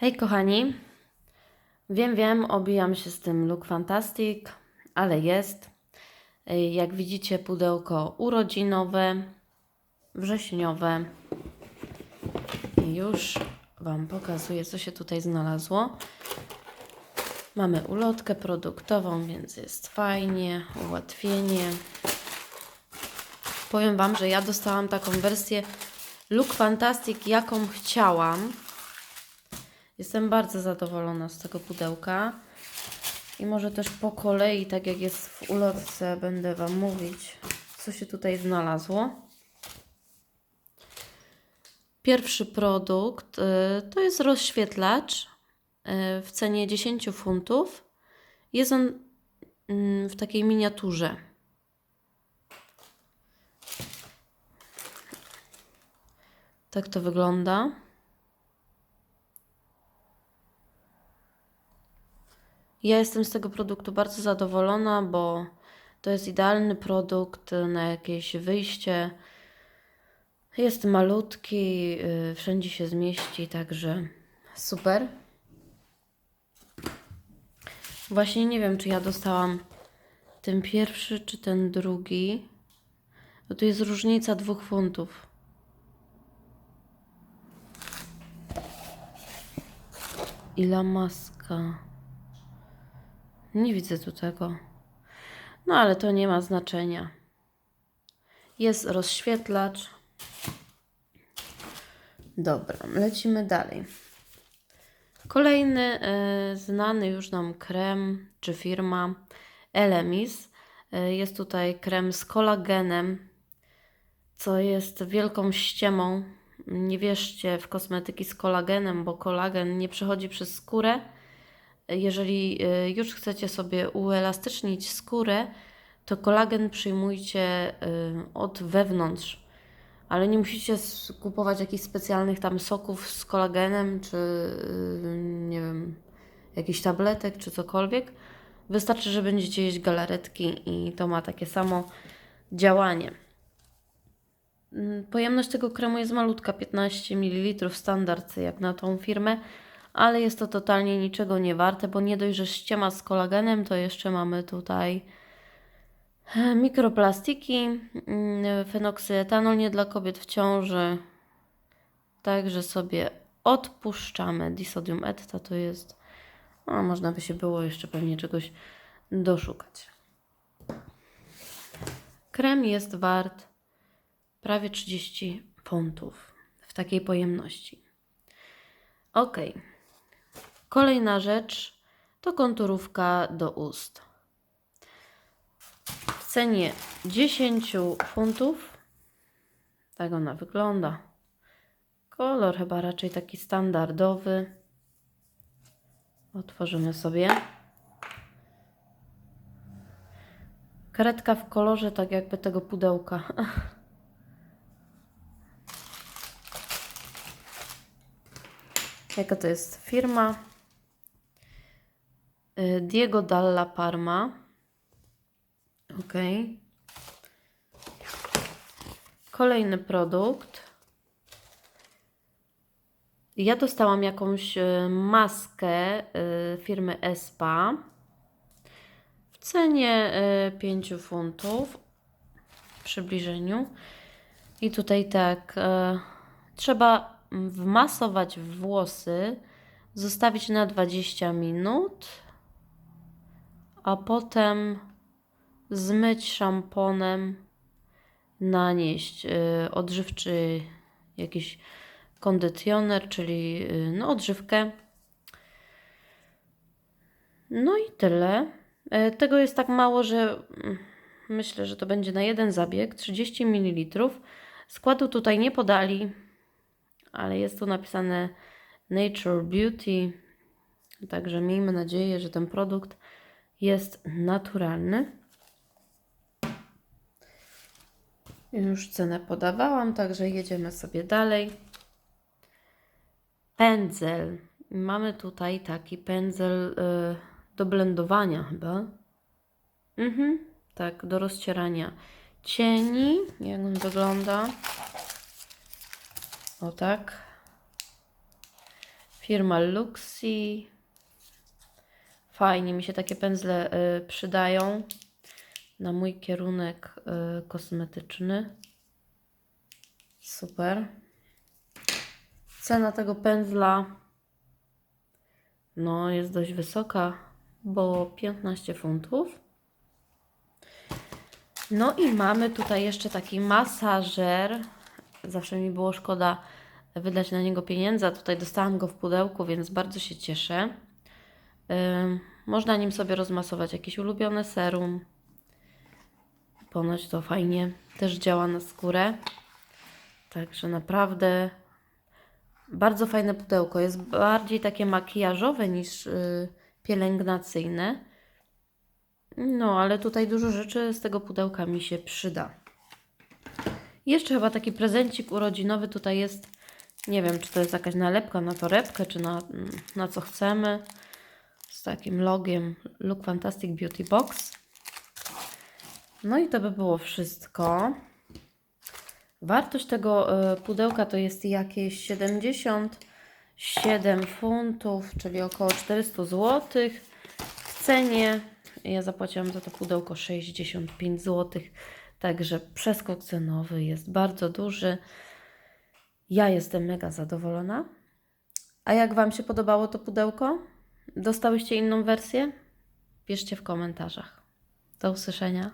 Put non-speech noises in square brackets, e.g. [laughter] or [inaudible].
Hej kochani, wiem, wiem, obijam się z tym Look Fantastic, ale jest. Jak widzicie, pudełko urodzinowe, wrześniowe. I już Wam pokazuję, co się tutaj znalazło. Mamy ulotkę produktową, więc jest fajnie, ułatwienie. Powiem Wam, że ja dostałam taką wersję Look Fantastic, jaką chciałam. Jestem bardzo zadowolona z tego pudełka. I może też po kolei, tak jak jest w ulotce, będę Wam mówić, co się tutaj znalazło. Pierwszy produkt y, to jest rozświetlacz y, w cenie 10 funtów. Jest on mm, w takiej miniaturze. Tak to wygląda. Ja jestem z tego produktu bardzo zadowolona, bo to jest idealny produkt na jakieś wyjście. Jest malutki, yy, wszędzie się zmieści, także super. Właśnie nie wiem, czy ja dostałam ten pierwszy, czy ten drugi. Bo tu jest różnica dwóch funtów. Ila maska. Nie widzę tu tego. No ale to nie ma znaczenia. Jest rozświetlacz. Dobra, lecimy dalej. Kolejny e, znany już nam krem czy firma Elemis. E, jest tutaj krem z kolagenem, co jest wielką ściemą. Nie wierzcie w kosmetyki z kolagenem, bo kolagen nie przechodzi przez skórę jeżeli y, już chcecie sobie uelastycznić skórę, to kolagen przyjmujcie y, od wewnątrz, ale nie musicie kupować jakichś specjalnych tam soków z kolagenem, czy y, nie wiem, jakichś tabletek, czy cokolwiek. Wystarczy, że będziecie jeść galaretki i to ma takie samo działanie. Mm, Pojemność tego kremu jest malutka, 15 ml standard jak na tą firmę, ale jest to totalnie niczego nie warte, bo nie dość, że ściema z kolagenem, to jeszcze mamy tutaj e, mikroplastiki, mm, fenoksyetanol nie dla kobiet w ciąży, także sobie odpuszczamy. Disodium etta to jest, no, można by się było jeszcze pewnie czegoś doszukać. Krem jest wart prawie 30 funtów w takiej pojemności. Ok. Kolejna rzecz to konturówka do ust. W cenie 10 funtów. Tak ona wygląda. Kolor chyba raczej taki standardowy. Otworzymy sobie. Karetka w kolorze tak jakby tego pudełka. [laughs] Jaka to jest firma? Y, Diego Dalla Parma. Ok. Kolejny produkt. Ja dostałam jakąś y, maskę y, firmy Espa w cenie y, 5 funtów w przybliżeniu. I tutaj tak, e, trzeba wmasować włosy, zostawić na 20 minut, a potem zmyć szamponem, nanieść y, odżywczy jakiś kondycjoner, czyli y, no, odżywkę. No i tyle. E, Tego jest tak mało, że mm, myślę, że to będzie na jeden zabieg 30 ml. Składu tutaj nie podali, ale jest tu napisane Nature Beauty. Także miejmy nadzieję, że ten produkt jest naturalny. Już cenę podawałam, także jedziemy sobie dalej. Pędzel. Mamy tutaj taki pędzel y, do blendowania chyba. Mhm, tak, do rozcierania cieni. Jak on wygląda? O tak. Firma Luxi. Fajnie mi się takie pędzle y, przydają na mój kierunek y, kosmetyczny. Super. Cena tego pędzla no, jest dość wysoka, bo 15 funtów. No i mamy tutaj jeszcze taki masażer. Zawsze mi było szkoda wydać na niego pieniędzy, a tutaj dostałam go w pudełku, więc bardzo się cieszę. Można nim sobie rozmasować jakieś ulubione serum. Ponoć to fajnie też działa na skórę. Także naprawdę bardzo fajne pudełko. Jest bardziej takie makijażowe niż y, pielęgnacyjne. No, ale tutaj dużo rzeczy z tego pudełka mi się przyda. Jeszcze chyba taki prezencik urodzinowy tutaj jest. Nie wiem, czy to jest jakaś nalepka na torebkę, czy na, na co chcemy. Z takim logiem Look Fantastic Beauty Box. No i to by było wszystko. Wartość tego y, pudełka to jest jakieś 77 funtów, czyli około 400 zł. W cenie ja zapłaciłam za to pudełko 65 zł, także przeskok cenowy jest bardzo duży. Ja jestem mega zadowolona. A jak Wam się podobało to pudełko? Dostałyście inną wersję? Piszcie w komentarzach. Do usłyszenia.